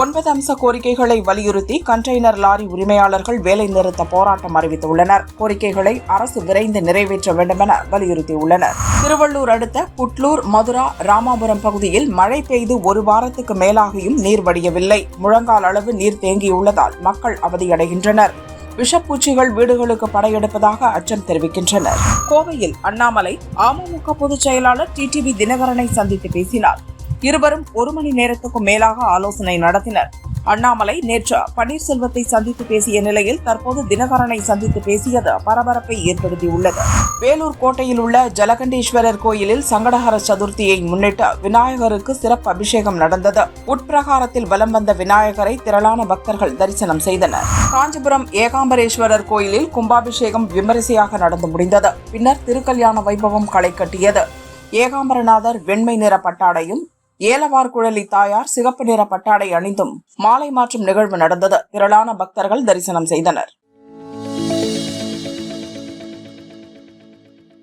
ஒன்பது அம்ச கோரிக்கைகளை வலியுறுத்தி கண்டெய்னர் லாரி உரிமையாளர்கள் வேலை நிறுத்த போராட்டம் அறிவித்துள்ளனர். கோரிக்கைகளை அரசு விரைந்து நிறைவேற்ற வேண்டுமென வலியுறுத்தியுள்ளனர். திருவள்ளூர் அடுத்த புட்லூர் மதுரா ராமாபுரம் பகுதியில் மழை பெய்து ஒரு வாரத்துக்கு மேலாகியும் நீர் வடியவில்லை. முழங்கால் அளவு நீர் தேங்கியுள்ளதால் மக்கள் அவதியடைகின்றனர். விஷப்பூச்சிகள் வீடுகளுக்கு படையெடுப்பதாக அச்சம் தெரிவிக்கின்றனர். கோவையில் அண்ணாமலை அமமுக பொதுச் செயலாளர் டிடிவி தினகரனை சந்தித்து பேசினார். இருவரும் ஒரு மணி நேரத்துக்கும் மேலாக ஆலோசனை நடத்தினர். அண்ணாமலை நேற்று பன்னீர்செல்வத்தை சந்தித்து பேசிய நிலையில் தற்போது தினகரனை சந்தித்து பேசியது பரபரப்பை ஏற்படுத்தியுள்ளது. வேலூர் கோட்டையில் உள்ள ஜலகண்டேஸ்வரர் கோயிலில் சங்கடஹர சதுர்த்தியை முன்னிட்டு விநாயகருக்கு சிறப்பு அபிஷேகம் நடந்தது. உட்பிரகாரத்தில் வலம் வந்த விநாயகரை திரளான பக்தர்கள் தரிசனம் செய்தனர். காஞ்சிபுரம் ஏகாம்பரேஸ்வரர் கோயிலில் கும்பாபிஷேகம் விமரிசையாக நடந்து முடிந்தது. பின்னர் திருக்கல்யாண வைபவம் களை கட்டியது. ஏகாம்பரநாதர் வெண்மை நிற பட்டாடையும் ஏலவார் குழலி தாயார் சிகப்பு நிற பட்டாடை அணிந்தும் மாலை மாற்றும் நிகழ்வு நடந்தது. திரளான பக்தர்கள் தரிசனம் செய்தனர்.